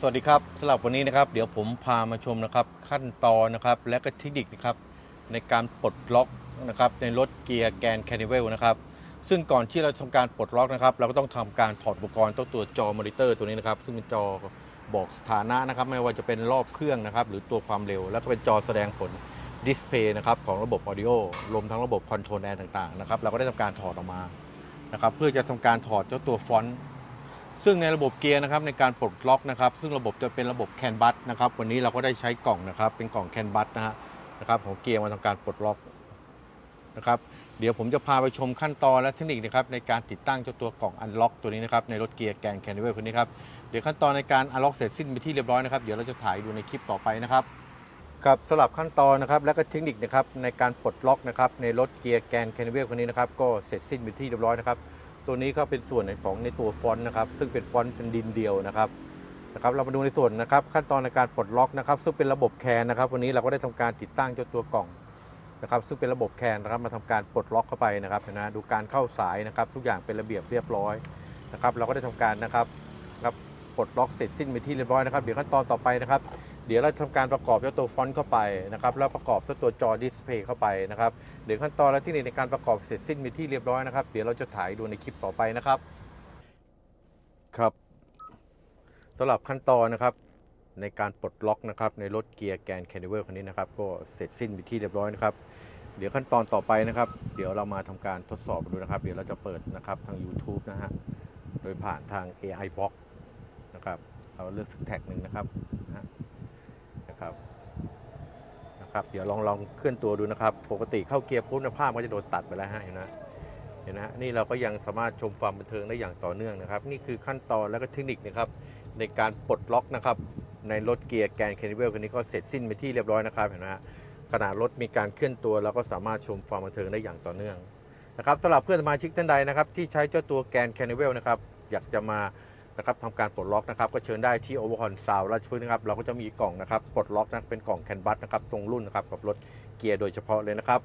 สวัสดีครับสำหรับวันนี้นะครับ เดี๋ยวผมพามาชมนะครับ ขั้นตอนนะครับ และก็เทคนิคนะครับ ในการปลดล็อกนะครับ ในรถเกียร์แกนแคนิเวลนะครับ ซึ่งก่อนที่เราจะทำการปลดล็อกนะครับ เราก็ต้องทำการถอดอุปกรณ์ตัวตัวจอมอนิเตอร์ตัวนี้นะครับ ซึ่งเป็นจอบอกสถานะนะครับ ไม่ว่าจะเป็นรอบเครื่องนะครับ หรือตัวความเร็ว แล้วก็เป็นจอแสดงผลดิสเพย์นะครับของระบบออดิโอรวมทั้งระบบคอนโทรลแอร์ต่างๆนะครับ เราก็ได้ทำการถอดออกมานะครับ เพื่อจะทำการถอดเจ้าตัวฟอนต์ ซึ่งในระบบเกียร์นะครับในการปลดล็อกนะครับ ซึ่งระบบจะเป็นระบบแคนบัสนะครับ วันนี้เราก็ได้ใช้กล่องนะครับ เป็นกล่องแคนบัสนะฮะนะครับของเกียร์มาทำการปลดล็อกนะครับ เดี๋ยวผมจะพาไปชมขั้นตอนและเทคนิคนะครับในการติดตั้งเจ้าตัวกล่องอันล็อกตัวนี้นะครับในรถเกียร์แกนแคนเวลคนนี้ครับเดี๋ยวขั้นตอนในการอันล็อกเสร็จสิ้นไปที่เรียบร้อยนะครับเดี๋ยวเราจะถ่ายดูในคลิปต่อไปนะครับครับสลับขั้นตอนนะครับและก็เทคนิคนะครับในการปลดล็อกนะครับในรถเกียร์แกนแคนเวลคนนี้นะครับก็เสร็จสิ้นไปที่เรียบร้อยนะครับ ตัวนี้ก็เป็นส่วนของในตัวฟอนต์นะครับ ซึ่งเป็นฟอนต์เป็นดินเดียวนะครับนะครับเรามาดูในส่วนนะครับขั้นตอนในการปลดล็อกนะครับ ซึ่งเป็นระบบแคนนะครับ วันนี้เราก็ได้ทำการติดตั้งเจ้าตัวกล่องนะครับ ซึ่งเป็นระบบแคนนะครับมาทำการปลดล็อกเข้าไปนะครับนะดูการเข้าสายนะครับ ทุกอย่างเป็นระเบียบเรียบร้อยนะครับ เราก็ได้ทำการนะครับครับปลดล็อกเสร็จสิ้นไปที่เรียบร้อยนะครับ เดี๋ยวขั้นตอนต่อไปนะครับ เดี๋ยวเราทำการประกอบเจ้าตัวฟอนต์เข้าไปนะครับแล้วประกอบเจ้าตัวจอดิสเพย์เข้าไปนะครับเดี๋ยวขั้นตอนและเทคนิคในการประกอบเสร็จสิ้นไปที่เรียบร้อยนะครับเดี๋ยวเราจะถ่ายดูในคลิปต่อไปนะครับ ครับสำหรับขั้นตอนนะครับในการปลดล็อกนะครับในรถเกียร์แกนแคนดิเวลคันนี้นะครับก็เสร็จสิ้นไปที่เรียบร้อยนะครับ เดี๋ยวขั้นตอนต่อไปนะครับ เดี๋ยวเรามาทำการทดสอบดูนะครับ เดี๋ยวเราจะเปิดนะครับทาง YouTube นะฮะโดยผ่านทาง AI Box นะครับเราเลือกสักแท็กหนึ่งนะครับนะฮะ นะครับนะครับเดี๋ยวลองลองเคลื่อนตัวดูนะครับ ปกติเข้าเกียร์ปุ๊บเนยภาพก็จะโดนตัดไปแล้วฮะเห็นไหมเห็นนะฮะนี่เราก็ยังสามารถชมความบันเทิงได้อย่างต่อเนื่องนะครับ นี่คือขั้นตอนและก็เทคนิคนะครับในการปลดล็อกนะครับในรถเกียร์แกนแคนิเวลคันนี้ก็เสร็จสิ้นไปที่เรียบร้อยนะครับเห็นไหมฮะขณะรถมีการเคลื่อนตัวเราก็สามารถชมความบันเทิงได้อย่างต่อเนื่องนะครับสำหรับเพื่อนสมาชิกท่านใดนะครับที่ใช้เจ้าตัวแกนแคนิเวลนะครับอยากจะมา นะครับทำการปลดล็อกนะครับก็เชิญได้ที่โอเวอร์ฮอนซาวราชพฤกษ์นะครับเราก็จะมีกล่องนะครับปลดล็อกนะเป็นกล่องแคนบัสนะครับตรงรุ่นนะครับกับรถเกียร์โดยเฉพาะเลยนะครับ